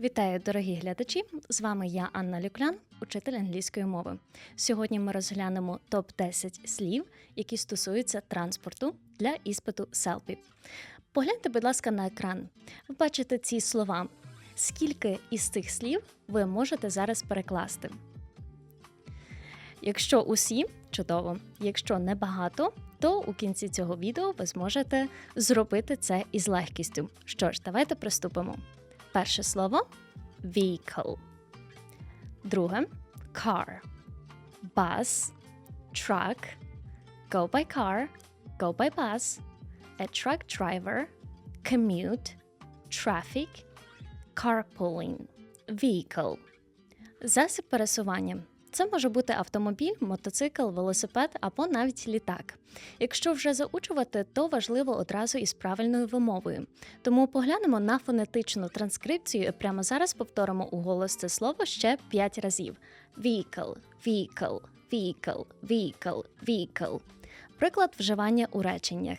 Вітаю, дорогі глядачі! З вами я, Анна Люклян, учитель англійської мови. Сьогодні ми розглянемо топ 10 слів, які стосуються транспорту для іспиту селпі. Погляньте, будь ласка, на екран. Бачите ці слова. Скільки із цих слів ви можете зараз перекласти? Якщо усі чудово, якщо небагато, то у кінці цього відео ви зможете зробити це із легкістю. Що ж, давайте приступимо. Перше слово vehicle. Друге car. Bus, truck, go by car, go by bus, a truck driver, commute, traffic, carpooling, vehicle. Засіб пересування. Це може бути автомобіль, мотоцикл, велосипед або навіть літак. Якщо вже заучувати, то важливо одразу із правильною вимовою. Тому поглянемо на фонетичну транскрипцію і прямо зараз повторимо у голос це слово ще 5 разів: vehicle, vehicle, vehicle, vehicle, vehicle. Приклад вживання у реченнях.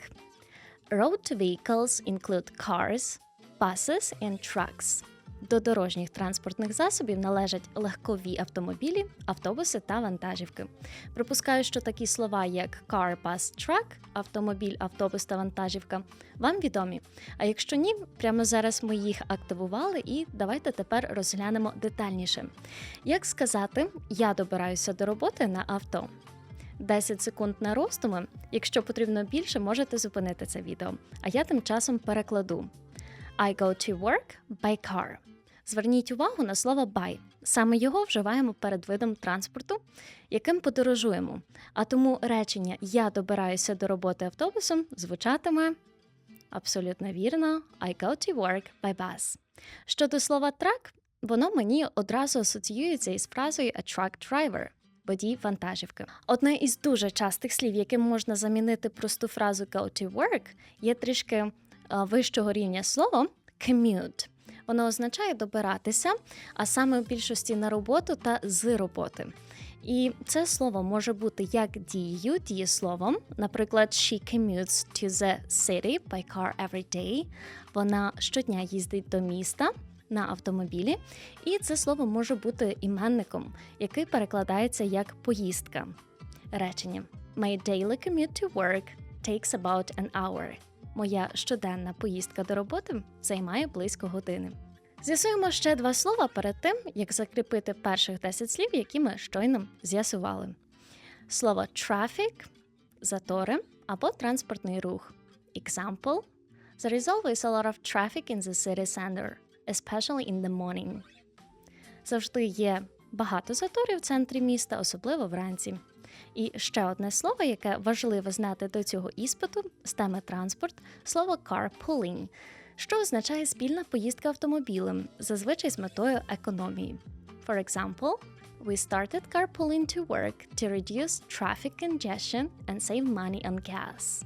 Road vehicles include cars, buses and trucks. До дорожніх транспортних засобів належать легкові автомобілі, автобуси та вантажівки. Припускаю, що такі слова, як car, bus, truck, автомобіль, автобус та вантажівка, вам відомі. А якщо ні, прямо зараз ми їх активували і давайте тепер розглянемо детальніше. Як сказати, я добираюся до роботи на авто. 10 секунд на роздуми. Якщо потрібно більше, можете зупинити це відео. А я тим часом перекладу. I go to work by car. Зверніть увагу на слово by. Саме його вживаємо перед видом транспорту, яким подорожуємо. А тому речення Я добираюся до роботи автобусом звучатиме абсолютно вірно I go to work by bus. Щодо слова truck, воно мені одразу асоціюється із фразою a truck driver. Водій вантажівки. Одне із дуже частих слів, яким можна замінити просту фразу go to work, є трішки вищого рівня слово commute. Воно означає добиратися, а саме в більшості на роботу та з роботи. І це слово може бути як дією, дієсловом. Наприклад, she commutes to the city by car every day. Вона щодня їздить до міста на автомобілі. І це слово може бути іменником, який перекладається як поїздка. Речення My daily commute to work takes about an hour. Моя щоденна поїздка до роботи займає близько години. З'ясуємо ще два слова перед тим, як закріпити перших 10 слів, які ми щойно з'ясували. Слово traffic – затори або транспортний рух. Example – There is always a lot of traffic in the city center, especially in the morning. Завжди є багато заторів в центрі міста, особливо вранці. І ще одне слово, яке важливо знати до цього іспиту з транспорт слово carpooling, що означає спільна поїздка автомобілем, зазвичай з метою економії. For example, we started carpooling to work to reduce traffic congestion and save money on gas.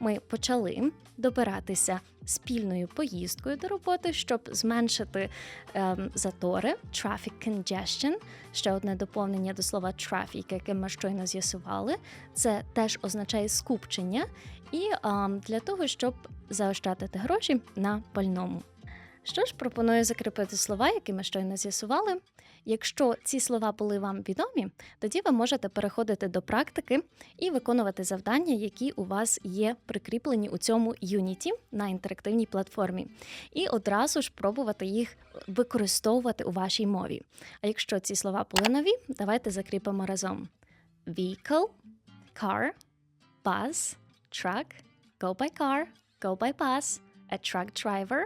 Ми почали добиратися спільною поїздкою до роботи, щоб зменшити ем, затори, traffic congestion. Ще одне доповнення до слова traffic, яке ми щойно з'ясували. Це теж означає скупчення, і ем, для того, щоб заощадити гроші на пальному. Що ж, пропоную закріпити слова, які ми щойно з'ясували. Якщо ці слова були вам відомі, тоді ви можете переходити до практики і виконувати завдання, які у вас є прикріплені у цьому юніті на інтерактивній платформі, і одразу ж пробувати їх використовувати у вашій мові. А якщо ці слова були нові, давайте закріпимо разом: vehicle, car, bus, truck, go by car, go by bus, a truck driver,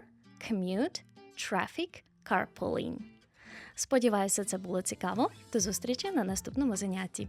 commute, traffic, carpooling. Сподіваюся, це було цікаво. До зустрічі на наступному занятті.